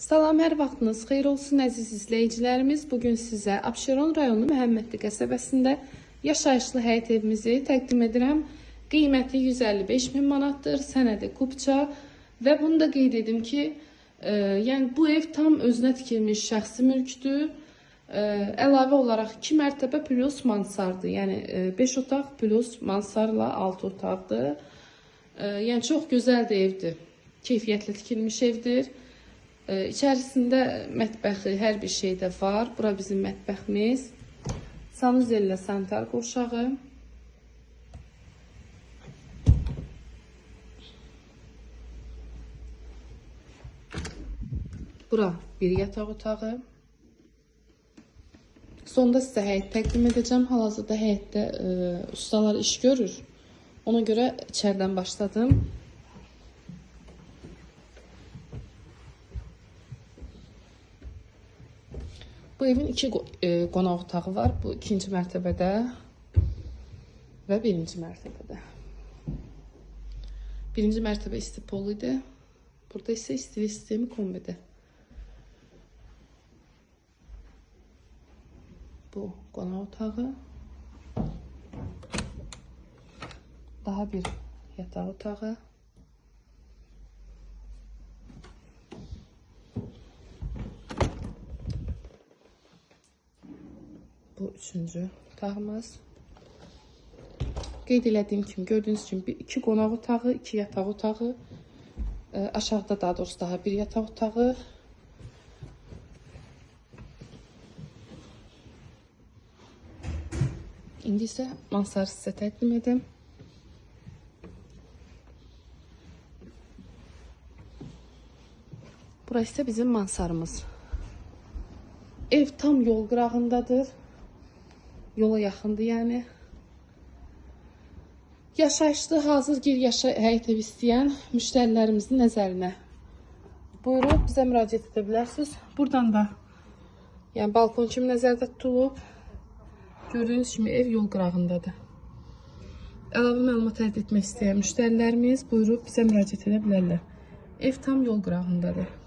Salam, hər vaxtınız xeyir olsun əziz izləyicilərimiz. Bu gün sizə Abşeron rayonu Məhəmmədli qəsəbəsində yaşayışlı həyət evimizi təqdim edirəm. Qiyməti 155 min manatdır, sənədi kupça və bunu da qeyd edim ki, e, yəni bu ev tam özünə tikilmiş şəxsi mülkdür. E, əlavə olaraq 2 mərtəbə plus mansardır. Yəni 5 otaq plus mansarla 6 otaqdır. E, yəni çox gözəl də evdir. Keyfiyyətli tikilmiş evdir. İçərisində mətbəxi, hər bir şey də var. Bura bizim mətbəximiz. Sanuzellə sanitar qovşağı. Bura bir yataq otağı. Sonda sizə həyət təqdim edəcəm. Hal-hazırda həyətdə e, ustalar iş görür. Ona görə içəridən başladım. Bu evin iki e, qonaq otağı var. Bu ikinci mərtəbədə və birinci mərtəbədə. Birinci mərtəbə isti pol idi. Burada isə isti sistemi kombidir. Bu qonaq otağı. Daha bir yataq otağı. Bu üçüncü otağımız. Qeyd elədiyim kimi gördüyünüz kimi iki qonaq otağı, iki yataq otağı, e, aşağıda daha doğrusu daha bir yataq otağı. İndi isə mansarı sizə təqdim edim. Burası isə bizim mansarımız. Ev tam yol qırağındadır. Yola yaxındır yəni. Yaşayışlı, hazır gir yaşa həyət ev istəyən müştərilərimizin nəzərinə buyurub bizə müraciət edə bilərsiniz. Buradan da yəni balkon kimi nəzərdə tutulub. Gördüyünüz kimi ev yol qırağındadır. Əlavə məlumat əldə etmək istəyən müştərilərimiz buyurub bizə müraciət edə bilərlər. Ev tam yol qırağındadır.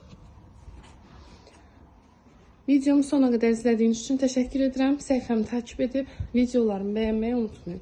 Videomu sona qədər izlədiyiniz üçün təşəkkür edirəm. Səhifəmi takip edib videolarımı bəyənməyi unutmayın.